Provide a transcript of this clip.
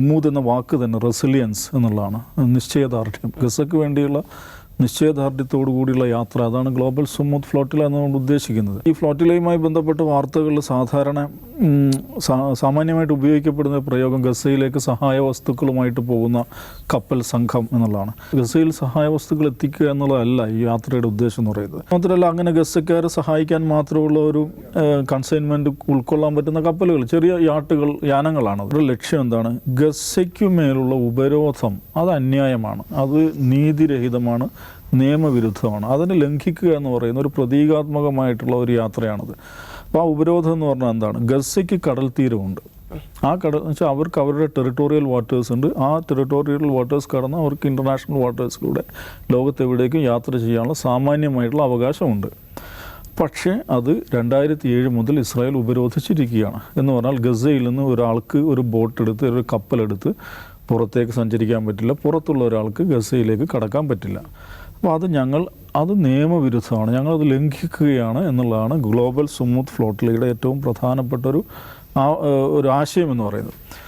സുമൂത് എന്ന വാക്ക് തന്നെ റെസിലിയൻസ് എന്നുള്ളതാണ്. നിശ്ചയദാർഢ്യം. ഗസക്ക് വേണ്ടിയുള്ള നിശ്ചയദാർഢ്യത്തോടു കൂടിയുള്ള യാത്ര അതാണ് ഗ്ലോബൽ സുമൂത്ത് ഫ്ലോട്ടില എന്നുകൊണ്ട് ഉദ്ദേശിക്കുന്നത്. ഈ ഫ്ലോട്ടിലയുമായി ബന്ധപ്പെട്ട വാർത്തകളിൽ സാധാരണ സാമാന്യമായിട്ട് ഉപയോഗിക്കപ്പെടുന്ന പ്രയോഗം ഗസയിലേക്ക് സഹായ വസ്തുക്കളുമായിട്ട് പോകുന്ന കപ്പൽ സംഘം എന്നുള്ളതാണ്. ഗസയിൽ സഹായ വസ്തുക്കൾ എത്തിക്കുക എന്നുള്ളതല്ല ഈ യാത്രയുടെ ഉദ്ദേശം എന്ന് പറയുന്നത്. മാത്രമല്ല അങ്ങനെ ഗസക്കാരെ സഹായിക്കാൻ മാത്രമുള്ള ഒരു കൺസൈൻമെന്റ് ഉൾക്കൊള്ളാൻ പറ്റുന്ന കപ്പലുകൾ ചെറിയ യാട്ടുകൾ യാനങ്ങളാണ്. ഒരു ലക്ഷ്യം എന്താണ്? ഗസയ്ക്കുമേലുള്ള ഉപരോധം അത് അന്യായമാണ്. അത് നീതിരഹിതമാണ് നിയമവിരുദ്ധമാണ്. അതിനെ ലംഘിക്കുക എന്ന് പറയുന്ന ഒരു പ്രതീകാത്മകമായിട്ടുള്ള ഒരു യാത്രയാണത്. അപ്പോൾ ആ ഉപരോധം എന്ന് പറഞ്ഞാൽ എന്താണ്? ഗസയ്ക്ക് കടൽ തീരമുണ്ട്. ആ കടൽ എന്ന് വെച്ചാൽ അവർക്ക് അവരുടെ ടെറിട്ടോറിയൽ വാട്ടേഴ്സ് ഉണ്ട്. ആ ടെറിട്ടോറിയൽ വാട്ടേഴ്സ് കടന്ന് അവർക്ക് ഇന്റർനാഷണൽ വാട്ടേഴ്സിലൂടെ ലോകത്തെവിടേക്കും യാത്ര ചെയ്യാനുള്ള സാമാന്യമായിട്ടുള്ള അവകാശമുണ്ട്. പക്ഷേ അത് രണ്ടായിരത്തി ഏഴ് മുതൽ ഇസ്രായേൽ ഉപരോധിച്ചിരിക്കുകയാണ്. എന്ന് പറഞ്ഞാൽ ഗസയിൽ നിന്ന് ഒരാൾക്ക് ഒരു ബോട്ട് എടുത്ത് ഒരു കപ്പലെടുത്ത് പുറത്തേക്ക് സഞ്ചരിക്കാൻ പറ്റില്ല. പുറത്തുള്ള ഒരാൾക്ക് ഗസയിലേക്ക് കടക്കാൻ പറ്റില്ല. അപ്പോൾ അത് ഞങ്ങൾ അത് നിയമവിരുദ്ധമാണ്. ഞങ്ങളത് ലംഘിക്കുകയാണ് എന്നുള്ളതാണ് ഗ്ലോബൽ സുമൂത്ത് ഫ്ലോട്ടിലയുടെ ഏറ്റവും പ്രധാനപ്പെട്ട ഒരു ഒരു ആശയം എന്ന് പറയുന്നത്.